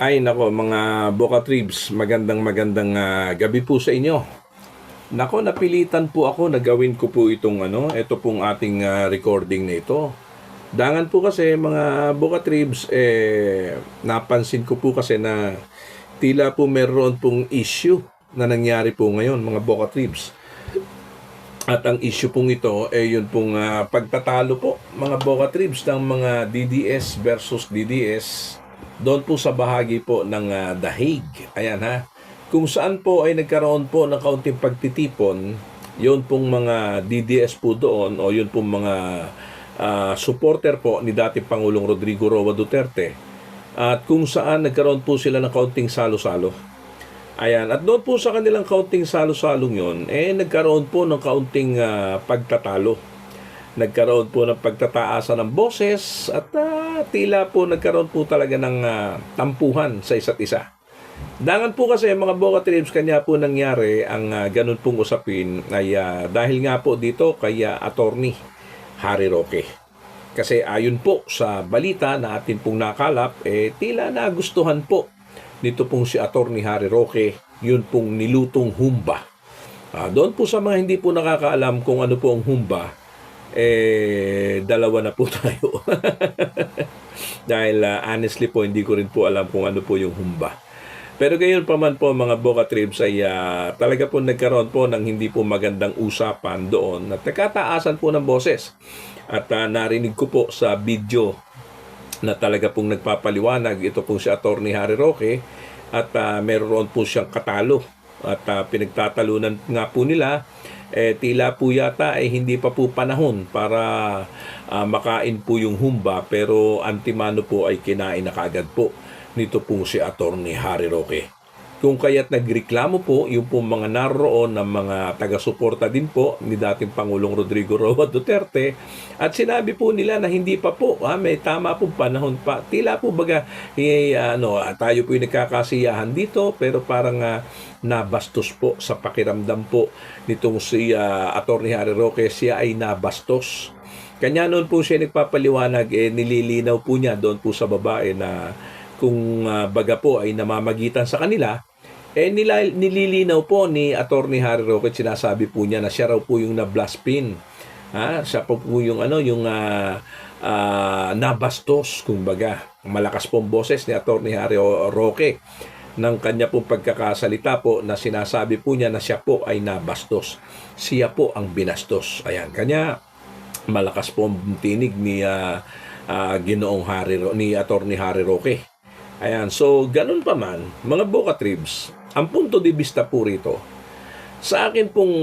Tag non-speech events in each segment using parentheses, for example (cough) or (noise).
Ay nako mga Boca Tribs, magandang magandang ah, gabi po sa inyo. Nako, napilitan po ako na gawin ko po itong ano, ito pong ating ah, recording na ito. Dangan po kasi mga Boca Tribs, eh, napansin ko po kasi na tila po meron pong issue na nangyari po ngayon mga Boca Tribs. At ang issue pong ito ay yun pong ah, pagtatalo po mga Boca Tribs ng mga DDS versus DDS doon po sa bahagi po ng ah, The Hague. Ayan ha. Kung saan po ay nagkaroon po ng kaunting pagtitipon, yun pong mga DDS po doon o yun pong mga ah, supporter po ni dating Pangulong Rodrigo Roa Duterte. At kung saan nagkaroon po sila ng kaunting salo-salo. Ayan, at doon po sa kanilang kaunting salo-salong yon, eh nagkaroon po ng kaunting ah, pagtatalo. Nagkaroon po ng pagtataasan ng boses at tila po nagkaroon po talaga ng ah, tampuhan sa isa't isa. Dangan po kasi mga Boca Tribs kanya po nangyari ang ah, ganun pong usapin ay ah, dahil nga po dito kay ah, attorney Harry Roque. Kasi ayon po sa balita na atin pong nakalap, eh tila nagustuhan po nito pong si Attorney Harry Roque, yun pong nilutong humba. Ah, doon po sa mga hindi po nakakaalam kung ano po ang humba, eh, dalawa na po (laughs) tayo. (laughs) Dahil ah, honestly po, hindi ko rin po alam kung ano po yung humba. Pero gayon pa man po mga Boca Tribs ay ah, talaga po nagkaroon po ng hindi po magandang usapan doon at nagkataasan po ng boses. At ah, narinig ko po sa video na talaga pong nagpapaliwanag ito pong si Attorney Harry Roque at ah, meron po siyang katalo at ah, pinagtatalunan nga po nila eh tila po yata ay hindi pa po panahon para ah, makain po yung humba pero antimano po ay kinain na kaagad po nito pong si Attorney Harry Roque. Kung kaya't nagreklamo po yung pong mga naroon ng mga taga-suporta din po ni dating Pangulong Rodrigo Roa Duterte at sinabi po nila na hindi pa po, ha, may tama po panahon pa. Tila po baga, eh, ano, ah, tayo po yung nagkakasiyahan dito pero parang ah, nabastos po sa pakiramdam po nitong si ah, Attorney Harry Roque, siya ay nabastos. Kanya noon po siya nagpapaliwanag, eh, nililinaw po niya doon po sa babae na kung ah, baga po ay namamagitan sa kanila, eh nila, nililinaw po ni Attorney Harry Roque, sinasabi po niya na siya raw po yung na-blaspin. Ha? Siya po po yung ano, yung ah, ah, nabastos, kumbaga. Malakas pong boses ni Attorney Harry Roque ng kanya pong pagkakasalita po na sinasabi po niya na siya po ay nabastos. Siya po ang binastos. Ayan, kanya malakas po ang tinig ni ah, ah, Ginoong Harry ni Attorney Harry Roque. Ayan, so ganun pa man, mga Boca Tribs, ang punto de vista po rito, sa akin pong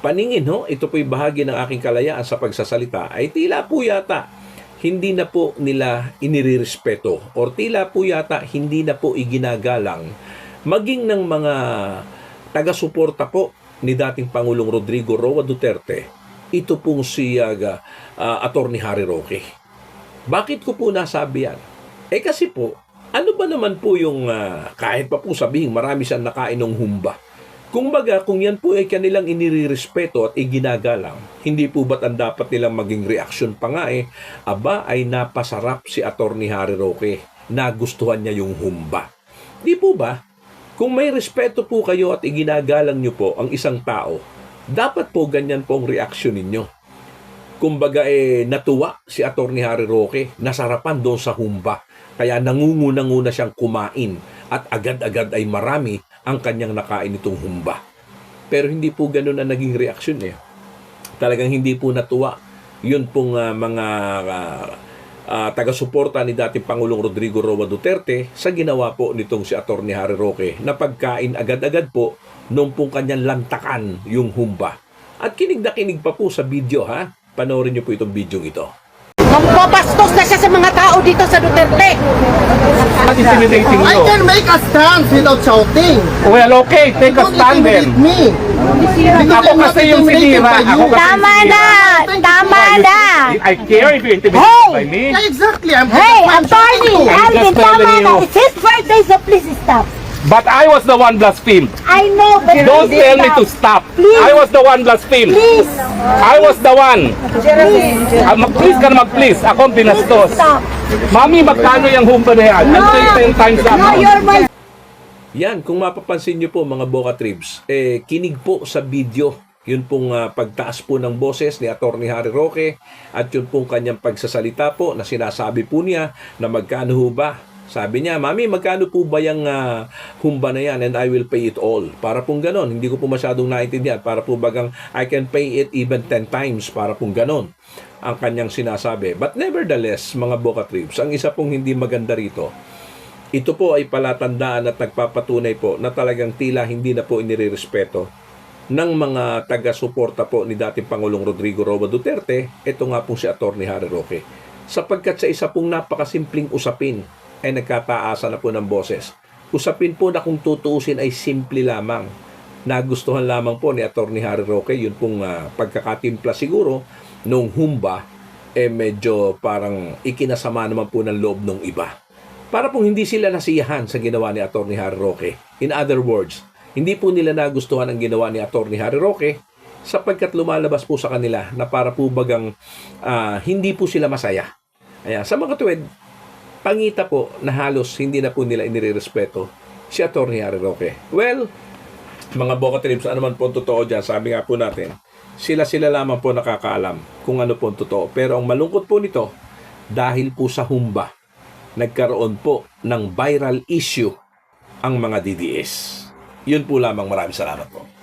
paningin, ho, ito po'y bahagi ng aking kalayaan sa pagsasalita, ay tila po yata hindi na po nila inirerespeto or tila po yata hindi na po iginagalang maging ng mga taga-suporta po ni dating Pangulong Rodrigo Roa Duterte, ito pong si uh, uh, Attorney Harry Roque. Bakit ko po nasabi yan? Eh kasi po, ano ba naman po yung ah, kahit pa po sabihin marami siyang nakain ng humba? Kung baga, kung yan po ay kanilang inirespeto at iginagalang, hindi po ba't ang dapat nilang maging reaksyon pa nga eh, aba ay napasarap si Attorney Harry Roque, nagustuhan niya yung humba. Di po ba? Kung may respeto po kayo at iginagalang niyo po ang isang tao, dapat po ganyan po ang reaksyon ninyo. Kumbaga eh natuwa si Attorney Harry Roque, nasarapan doon sa humba. Kaya nangunguna-nguna siyang kumain at agad-agad ay marami ang kanyang nakain itong humba. Pero hindi po ganun ang naging reaksyon eh. Talagang hindi po natuwa. Yun pong ah, mga ah, ah, taga-suporta ni dating Pangulong Rodrigo Roa Duterte sa ginawa po nitong si Attorney Harry Roque na pagkain agad-agad po nung pong kanyang lantakan yung humba. At kinig na kinig pa po sa video ha. Panoorin niyo po itong video ito. Mapapastos na siya sa mga tao dito sa Duterte. intimidating I you. can make a stance without shouting. Well, okay, take a Don't stand intimidate then. me. Because Ako I'm not kasi yung intimidated sinira. by you. Ako kasi Tama yung na! Tama na! I care if you're intimidated Hey! by me. Yeah, exactly. I'm Hey, I'm. I'm Alvin, tama telling na! you. It's his birthday, so please stop. But I was the one blasphemed. I know, but Don't tell me to stop. Please. I was the one blasphemed. Please, I was the one. please, Ah, mag-please ka na mag-please. Ako ang binastos. stop. Mami, magkano yung humpa na yan? I'll pay 10 times that No, amount. you're my Yan, kung mapapansin nyo po mga Boca Tribs, eh, kinig po sa video. Yun pong ah, pagtaas po ng boses ni Attorney Harry Roque at yun pong kanyang pagsasalita po na sinasabi po niya na magkano ho ba. Sabi niya, Mami, magkano po ba yung ah, humba na yan and I will pay it all. Para pong ganon. Hindi ko po masyadong naintindihan. Para po bagang I can pay it even 10 times. Para pong ganon ang kanyang sinasabi. But nevertheless, mga Boca Tribs, ang isa pong hindi maganda rito, ito po ay palatandaan at nagpapatunay po na talagang tila hindi na po inirerespeto ng mga taga-suporta po ni dating Pangulong Rodrigo Roa Duterte, ito nga po si Atty. Harry Roque. Sapagkat sa isa pong napakasimpleng usapin ay nagkataasa na po ng boses. Usapin po na kung tutuusin ay simple lamang. Nagustuhan lamang po ni Atty. Harry Roque, yun pong ah, pagkakatimpla siguro nung humba, eh medyo parang ikinasama naman po ng loob ng iba para pong hindi sila nasiyahan sa ginawa ni Atty. Harry Roque. In other words, hindi po nila nagustuhan ang ginawa ni Atty. Harry Roque sapagkat lumalabas po sa kanila na para po bagang ah, hindi po sila masaya. Ayan, sa mga tuwid, pangita po na halos hindi na po nila inirerespeto si Atty. Harry Roque. Well, mga Boca Trips, ano man po ang totoo dyan, sabi nga po natin, sila-sila lamang po nakakaalam kung ano po ang totoo. Pero ang malungkot po nito, dahil po sa humba, nagkaroon po ng viral issue ang mga DDS. Yun po lamang maraming salamat po.